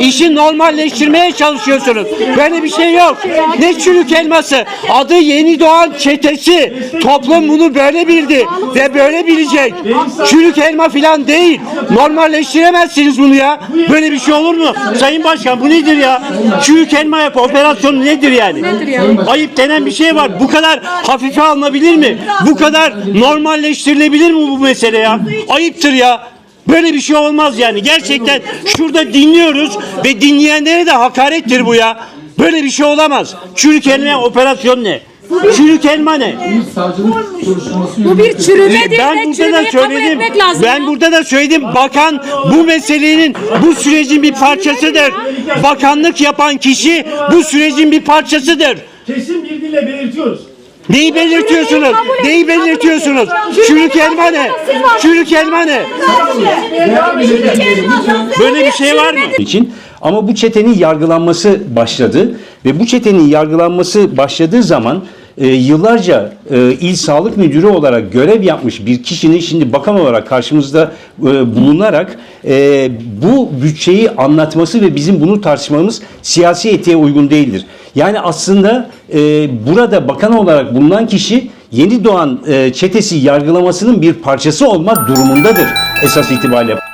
işi normalleştirmeye çalışıyorsunuz. Böyle bir şey yok. Ne çürük elması? Adı Yeni Doğan Çetesi. Toplum bunu böyle bildi ve böyle bilecek. Çürük elma filan değil. Normalleştiremezsiniz bunu ya. Böyle bir şey olur mu? Sayın Başkan bu nedir ya? Çürük elma yap operasyonu nedir yani? Ayıp denen bir şey var. Bu kadar hafife alınabilir mi? Bu kadar normalleştirilebilir mi bu mesele ya? Ayıptır ya. Böyle bir şey olmaz yani. Gerçekten şurada dinliyoruz ve dinleyenlere de hakarettir bu ya. Böyle bir şey olamaz. Çürük elma operasyon ne? Çürük elma ne? savcılık soruşturması Bu bir çürümedir Ben ve burada da çürümeyi kabul söyledim. etmek lazım. Ben ya. burada da söyledim. Bakan bu meselenin bu sürecin bir parçasıdır. Bakanlık yapan kişi bu sürecin bir parçasıdır. Kesin bir dille belirtiyoruz. Neyi belirtiyorsunuz? Neyi belirtiyorsunuz? Çürük elma ne? Çürük elma ne? Böyle bir şey var mı? için ama bu çetenin yargılanması başladı ve bu çetenin yargılanması başladığı zaman e, yıllarca e, il sağlık müdürü olarak görev yapmış bir kişinin şimdi bakan olarak karşımızda e, bulunarak e, bu bütçeyi anlatması ve bizim bunu tartışmamız siyasi etiğe uygun değildir. Yani aslında e, burada bakan olarak bulunan kişi yeni doğan e, çetesi yargılamasının bir parçası olmak durumundadır esas itibariyle.